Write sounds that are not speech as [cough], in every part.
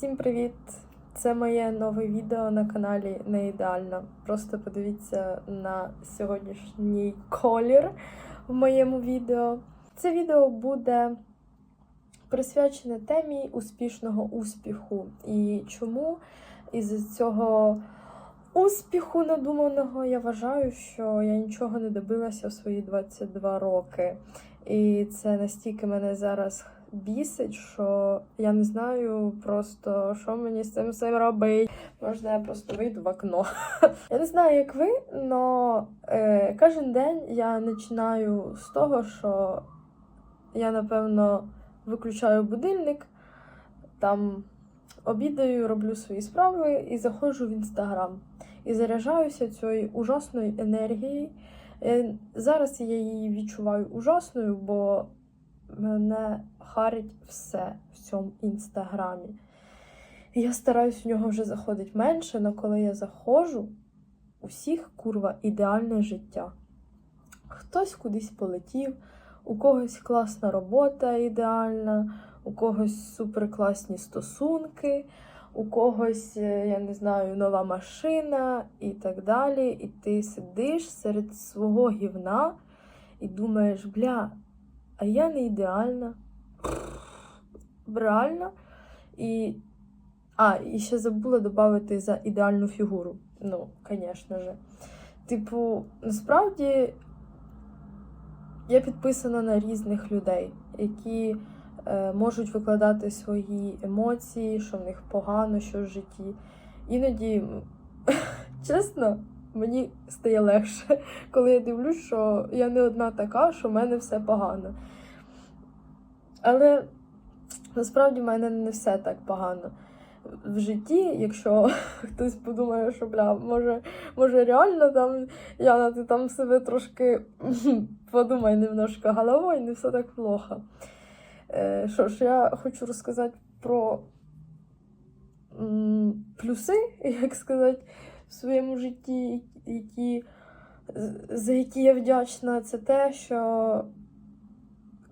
Всім привіт! Це моє нове відео на каналі Не ідеально. Просто подивіться на сьогоднішній колір в моєму відео. Це відео буде присвячене темі успішного успіху. І чому із цього успіху надуманого я вважаю, що я нічого не добилася в свої 22 роки. І це настільки мене зараз бісить, що я не знаю просто, що мені з цим всім робити. Можна я просто вийду в окно. [laughs] Я не знаю, як ви, але е, кожен день я починаю з того, що я, напевно, виключаю будильник, там обідаю, роблю свої справи і заходжу в інстаграм. І заряджаюся цією ужасною енергією. Е, Зараз я її відчуваю ужасною, бо мене харить все в цьому інстаграмі. Я стараюсь в нього вже заходити менше, але коли я заходжу, у всіх курва ідеальне життя. Хтось кудись полетів, у когось класна робота ідеальна, у когось суперкласні стосунки, у когось, е, я не знаю, нова машина і так далі. І ти сидиш серед свого гівна і думаєш, бля, а я не ідеальна. Реально. І. А, і ще забула додати за ідеальну фігуру. Ну, звісно же. Типу, насправді я підписана на різних людей, які е, можуть викладати свої емоції, що в них погано, що в житті. Іноді, [laughs] чесно, мені стає легше, [laughs] коли я дивлюсь, що я не одна така, що в мене все погано. Але насправді в мене не все так погано. В житті, якщо [laughs] хтось подумає, що бля, може, може реально там Яна, ти там себе трошки [laughs] подумай немножко головою, не все так плохо. Е, Що ж, я хочу розказати про м, плюси, як сказати, в своєму житті, які, за які я вдячна, це те, що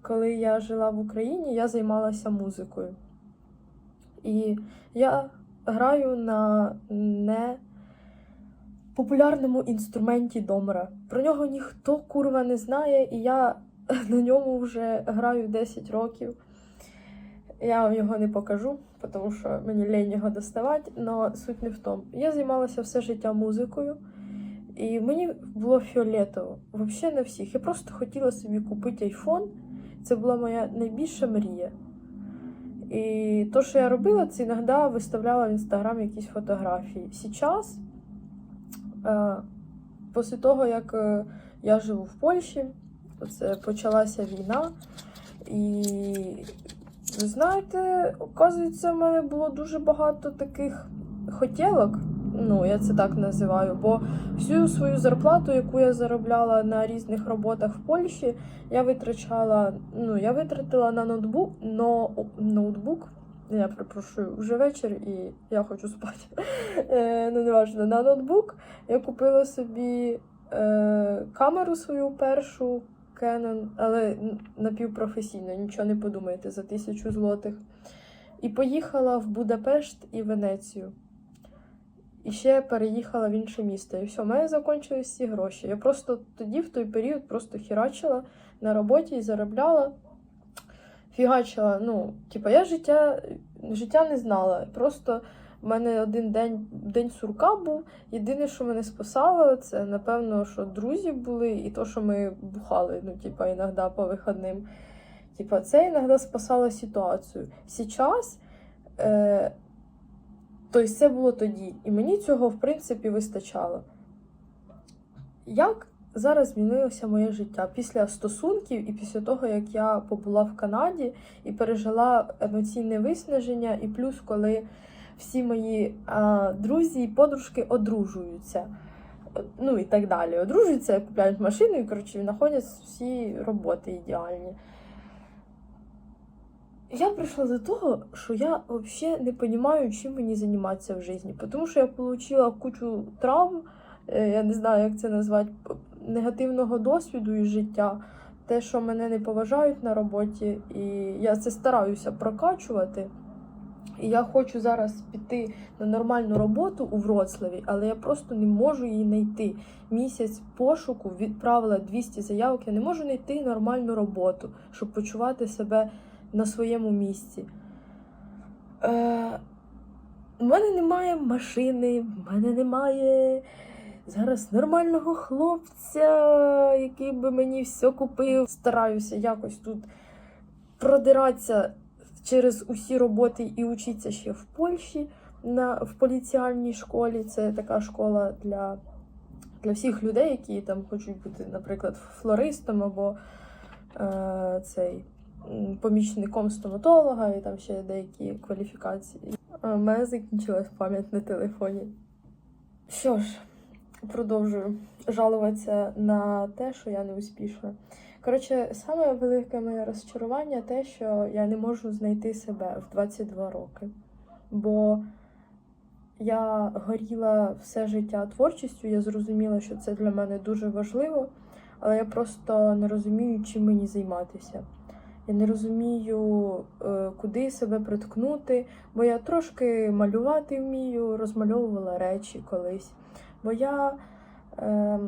коли я жила в Україні, я займалася музикою. І я граю на не популярному інструменті домра. Про нього ніхто курва не знає, і я [laughs] на ньому вже граю 10 років. Я вам його не покажу, тому що мені лень його доставати, але суть не в тому. Я займалася все життя музикою, і мені було фіолетово. Взагалі на всіх. Я просто хотіла собі купити айфон. Це була моя найбільша мрія. І то, що я робила, це іноді виставляла в інстаграм якісь фотографії. Сейчас, е, після того, як е, я живу в Польщі, це почалася війна. І ви знаєте, оказується, в мене було дуже багато таких хотілок. Ну, я це так називаю, бо всю свою зарплату, яку я заробляла на різних роботах в Польщі, я витрачала, ну, я витратила на ноутбук, но, ноутбук. Я перепрошую, вже вечір і я хочу спати. [laughs] Е, ну, неважно, на ноутбук я купила собі е, камеру свою першу Canon, але напівпрофесійно, нічого не подумайте, за тисячу злотих. І поїхала в Будапешт і Венецію. І ще переїхала в інше місто. І все, в мене закінчились всі гроші. Я просто тоді, в той період, просто хірачила на роботі і заробляла. Фігачила. Ну, типа, я життя, життя не знала. Просто в мене один день, день сурка був. Єдине, що мене спасало, це напевно, що друзі були, і то, що ми бухали, ну, типа, іноді по вихідним. Типа, це іноді спасало ситуацію. Сейчас. Е, Тобто це було тоді. І мені цього, в принципі, вистачало. Як зараз змінилося моє життя після стосунків і після того, як я побула в Канаді і пережила емоційне виснаження, і плюс, коли всі мої а, друзі і подружки одружуються. Ну і так далі. Одружуються, купляють машину і коротше, знаходять всі роботи ідеальні. Я прийшла до того, що я взагалі не розумію, чим мені займатися в житті. Тому що я отримала кучу травм, е, я не знаю, як це назвати, негативного досвіду із життя. Те, що мене не поважають на роботі, і я це стараюся прокачувати. Я хочу зараз піти на нормальну роботу у Вроцлаві, але я просто не можу її знайти. Місяць пошуку відправила 200 заявок. Я не можу знайти нормальну роботу, щоб почувати себе на своєму місці. Е, у мене немає машини, в мене немає зараз нормального хлопця, який би мені все купив. Стараюся якось тут продиратися через усі роботи і учитися ще в Польщі на, в поліціальній школі. Це така школа для, для всіх людей, які там хочуть бути, наприклад, флористом або е, цей помічником стоматолога, і там ще деякі кваліфікації. Е, У мене закінчилась пам'ять на телефоні. Що ж, продовжую жалуватися на те, що я не успішна. Коротше, саме велике моє розчарування те, що я не можу знайти себе в 22 роки. Бо я горіла все життя творчістю, я зрозуміла, що це для мене дуже важливо, але я просто не розумію, чим мені займатися. Я не розумію, е, куди себе приткнути, бо я трошки малювати вмію, розмальовувала речі колись. Бо я е,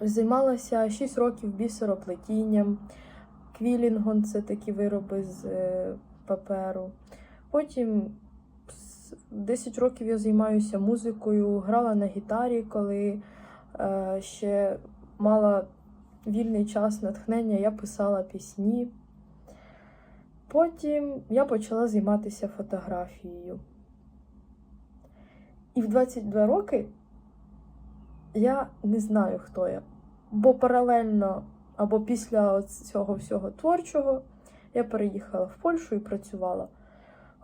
займалася 6 років бісероплетінням, квілінгом це такі вироби з е, паперу. Потім с- 10 років я займаюся музикою, грала на гітарі, коли е, ще мала вільний час натхнення, я писала пісні. Потім я почала займатися фотографією. І в 22 роки я не знаю, хто я. Бо паралельно або після цього всього творчого я переїхала в Польщу і працювала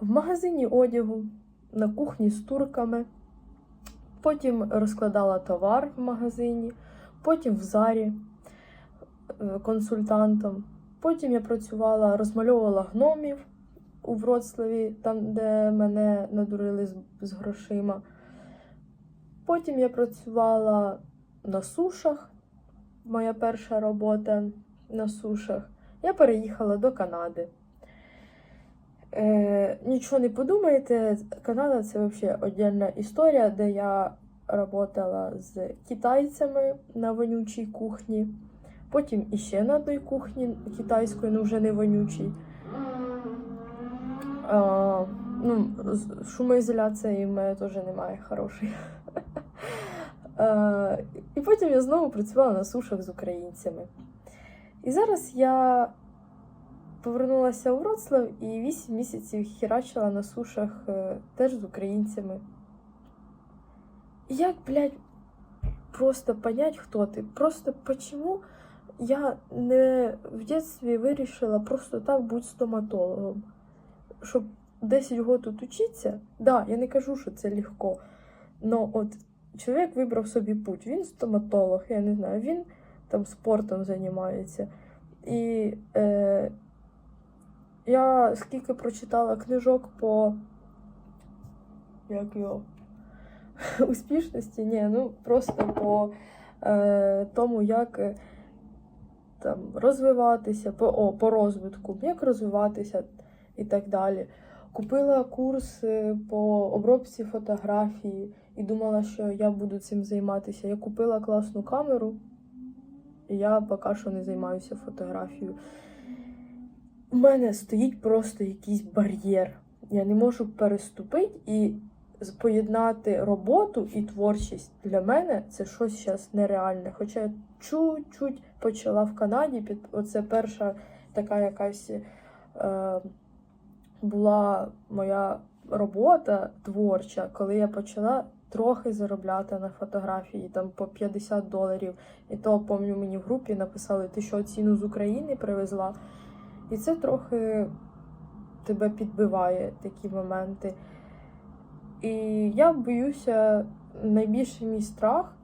в магазині одягу, на кухні з турками. Потім розкладала товар в магазині, потім в зарі е, консультантом. Потім я працювала, розмальовувала гномів у Вроцлаві, там, де мене надурили з, з грошима. Потім я працювала на сушах. Моя перша робота на сушах. Я переїхала до Канади. Е, нічого не подумайте, Канада це взагалі окрема історія, де я працювала з китайцями на вонючій кухні. Потім іще на одній кухні китайської, ну вже не вонючій. А, ну, шумоізоляції в мене теж немає хорошої. А, і потім я знову працювала на сушах з українцями. І зараз я повернулася у Вроцлав і 8 місяців херачила на сушах е, теж з українцями. Як, блядь, просто понять, хто ти? Просто почему я не в дитинстві вирішила просто так бути стоматологом. Щоб 10 років тут учитися, да, я не кажу, що це легко. Но от чоловік вибрав собі путь. Він стоматолог, я не знаю, він там спортом займається. І е, я скільки прочитала книжок по як його [laughs] успішності, ні, ну просто по е, тому, як е, там розвиватися, по, о, по розвитку, як розвиватися і так далі. Купила курс по обробці фотографії і думала, що я буду цим займатися. Я купила класну камеру, і я поки що не займаюся фотографією. У мене стоїть просто якийсь бар'єр. Я не можу переступити і поєднати роботу і творчість. Для мене це щось зараз нереальне. Хоча я чуть-чуть почала в Канаді, під оце перша така якась. Е, була моя робота творча, коли я почала трохи заробляти на фотографії, там по 50 доларів. І то, пам'ятаю, мені в групі написали, ти що ціну з України привезла. І це трохи тебе підбиває такі моменти. І я боюся, найбільший мій страх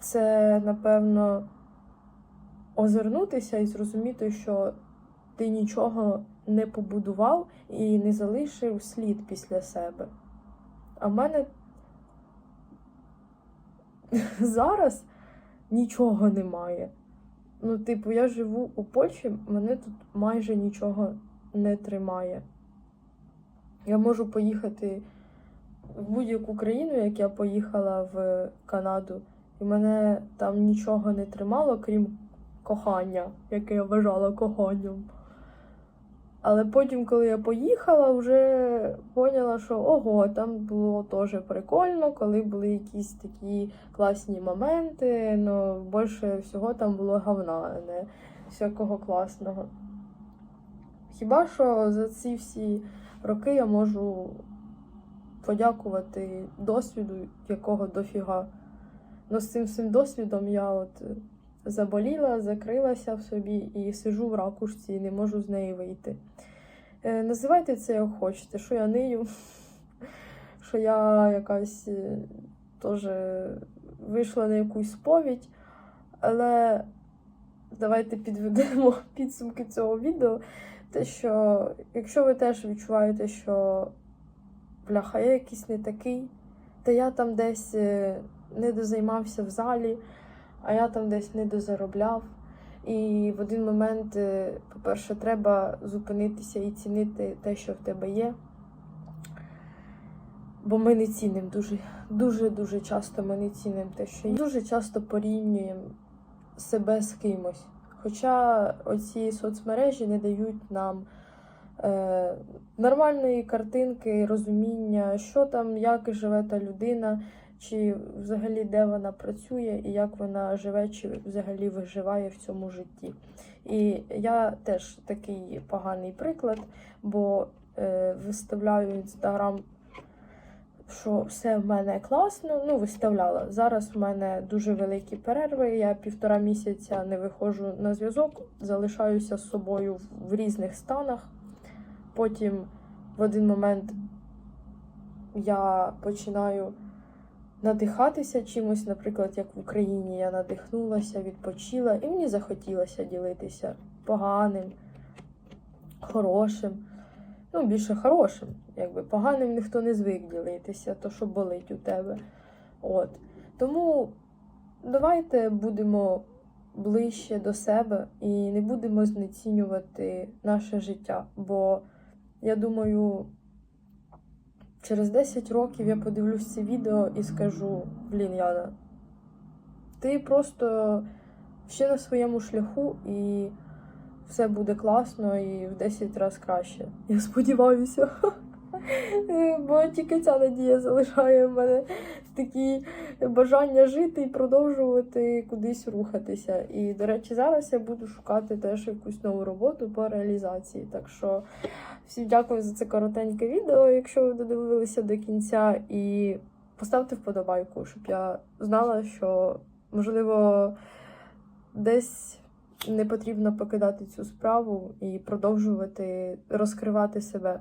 це, напевно, озирнутися і зрозуміти, що ти нічого не побудував і не залишив слід після себе. А в мене [laughs] зараз нічого немає. Ну, типу, я живу у Польщі, мене тут майже нічого не тримає. Я можу поїхати в будь-яку країну, як я поїхала в Канаду, і мене там нічого не тримало, крім кохання, яке я вважала коханням. Але потім, коли я поїхала, вже поняла, що ого, там було теж прикольно, коли були якісь такі класні моменти, ну більше всього там було говна, не всякого класного. Хіба що за ці всі роки я можу подякувати досвіду, якого дофіга. Ну, з цим всім досвідом я от заболіла, закрилася в собі і сижу в ракушці і не можу з неї вийти. Е, називайте це як хочете, що я нию, [laughs] що я якась е, теж вийшла на якусь сповідь, але давайте підведемо [laughs] підсумки цього відео. Те, що якщо ви теж відчуваєте, що бляха, я якийсь не такий, та я там десь е, не дозаймався в залі, а я там десь не дозаробляв. І в один момент, е, по-перше, треба зупинитися і цінити те, що в тебе є. Бо ми не цінимо дуже, дуже, дуже часто ми не цінимо те, що є. Дуже часто порівнюємо себе з кимось. Хоча оці соцмережі не дають нам е, нормальної картинки, розуміння, що там, як живе та людина, чи взагалі де вона працює, і як вона живе, чи взагалі виживає в цьому житті. І я теж такий поганий приклад, бо е, виставляю інстаграм, що все в мене класно. Ну, виставляла. Зараз в мене дуже великі перерви. Я півтора місяця не виходжу на зв'язок, залишаюся з собою в різних станах. Потім в один момент я починаю надихатися чимось, наприклад, як в Україні я надихнулася, відпочила, і мені захотілося ділитися поганим, хорошим. Ну, більше хорошим, якби поганим ніхто не звик ділитися, то що болить у тебе. От. Тому давайте будемо ближче до себе і не будемо знецінювати наше життя. Бо я думаю, через 10 років я подивлюсь це відео і скажу: блін, Яна, ти просто ще на своєму шляху і все буде класно і в 10 разів краще. Я сподіваюся. [laughs] Бо тільки ця надія залишає мене такі бажання жити і продовжувати кудись рухатися. І, до речі, зараз я буду шукати теж якусь нову роботу по реалізації. Так що всім дякую за це коротеньке відео, якщо ви додивилися до кінця, і поставте вподобайку, щоб я знала, що можливо десь не потрібно покидати цю справу і продовжувати розкривати себе.